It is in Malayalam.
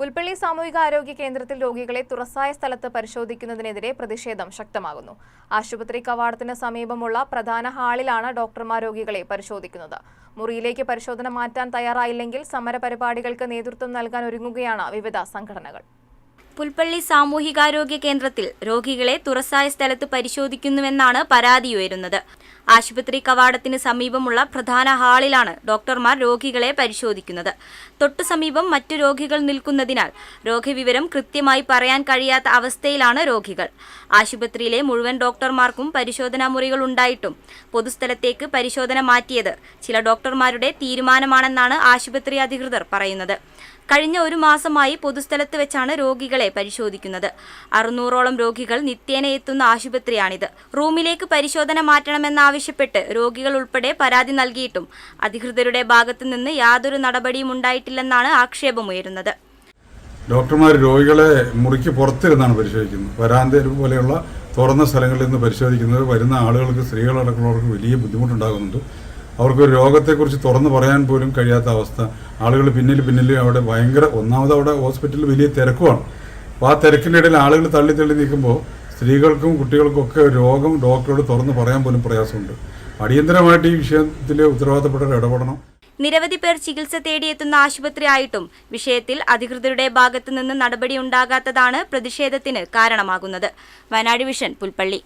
പുൽപ്പള്ളി സാമൂഹികാരോഗ്യ കേന്ദ്രത്തിൽ രോഗികളെ തുറസായ സ്ഥലത്ത് പരിശോധിക്കുന്നതിനെതിരെ പ്രതിഷേധം ശക്തമാകുന്നു. ആശുപത്രി കവാടത്തിന് സമീപമുള്ള പ്രധാന ഹാളിലാണ് ഡോക്ടർമാർ രോഗികളെ പരിശോധിക്കുന്നത്. മുറിയിലേക്ക് പരിശോധന മാറ്റാൻ തയ്യാറായില്ലെങ്കിൽ സമരപരിപാടികൾക്ക് നേതൃത്വം നൽകാൻ ഒരുങ്ങുകയാണ് വിവിധ സംഘടനകൾ. പുൽപ്പള്ളി സാമൂഹികാരോഗ്യ കേന്ദ്രത്തിൽ രോഗികളെ തുറസായ സ്ഥലത്ത് പരിശോധിക്കുന്നുവെന്നാണ് പരാതിയുയരുന്നത് ആശുപത്രി കവാടത്തിന് സമീപമുള്ള പ്രധാന ഹാളിലാണ് ഡോക്ടർമാർ രോഗികളെ പരിശോധിക്കുന്നത്. തൊട്ടു സമീപം മറ്റു രോഗികൾ നിൽക്കുന്നതിനാൽ രോഗവിവരം കൃത്യമായി പറയാൻ കഴിയാത്ത അവസ്ഥയിലാണ് രോഗികൾ. ആശുപത്രിയിലെ മുഴുവൻ ഡോക്ടർമാർക്കും പരിശോധനാ മുറികൾ ഉണ്ടായിട്ടും പൊതുസ്ഥലത്തേക്ക് പരിശോധന മാറ്റിയത് ചില ഡോക്ടർമാരുടെ തീരുമാനമാണെന്നാണ് ആശുപത്രി അധികൃതർ പറയുന്നത്. കഴിഞ്ഞ ഒരു മാസമായി പൊതുസ്ഥലത്ത് വെച്ചാണ് രോഗികളെ പരിശോധിക്കുന്നത്. അറുന്നൂറോളം രോഗികൾ നിത്യേന എത്തുന്ന ആശുപത്രിയാണിത്. റൂമിലേക്ക് പരിശോധന മാറ്റണമെന്നാവശ്യപ്പെട്ട് രോഗികൾ ഉൾപ്പെടെ പരാതി നൽകിയിട്ടും അധികൃതരുടെ ഭാഗത്തു നിന്ന് യാതൊരു നടപടിയും ഉണ്ടായിട്ടില്ലെന്നാണ് ആക്ഷേപമുയരുന്നത്. ഡോക്ടർമാർ രോഗികളെ മുറിക്ക് പുറത്തിരുന്നാണ് പരിശോധിക്കുന്നത്. വരാന്ത പോലെയുള്ള തുറന്ന സ്ഥലങ്ങളിൽ നിന്ന് പരിശോധിക്കുന്നത് വരുന്ന ആളുകൾക്ക് സ്ത്രീകളടക്കമുള്ളവർക്ക് വലിയ ബുദ്ധിമുട്ടുണ്ടാകുന്നുണ്ട്. അവർക്ക് ഒരു രോഗത്തെക്കുറിച്ച് തുറന്നു പറയാൻ പോലും കഴിയാത്ത അവസ്ഥ. ആളുകൾ പിന്നിൽ പിന്നിൽ അവിടെ ഭയങ്കര ഒന്നാമത് അവിടെ ഹോസ്പിറ്റലിൽ വലിയ തിരക്കുമാണ് അപ്പോൾ ആ തിരക്കിന്റെ ഇടയിൽ ആളുകൾ തള്ളി തള്ളി നിൽക്കുമ്പോൾ സ്ത്രീകൾക്കും കുട്ടികൾക്കും ഒക്കെ രോഗം ഡോക്ടറോട് തുറന്നു പറയാൻ പോലും പ്രയാസമുണ്ട്. അടിയന്തരമായിട്ട് ഈ വിഷയത്തിൽ ഉത്തരവാദിത്തപ്പെട്ടവർ ഇടപെടണം. നിരവധി പേർ ചികിത്സ തേടിയെത്തുന്ന ആശുപത്രി ആയിട്ടും വിഷയത്തിൽ അധികൃതരുടെ ഭാഗത്തുനിന്ന് നടപടി ഉണ്ടാകാത്തതാണ് പ്രതിഷേധത്തിന് കാരണമാകുന്നത്. വയനാട് വിഷൻ പുൽപ്പള്ളി.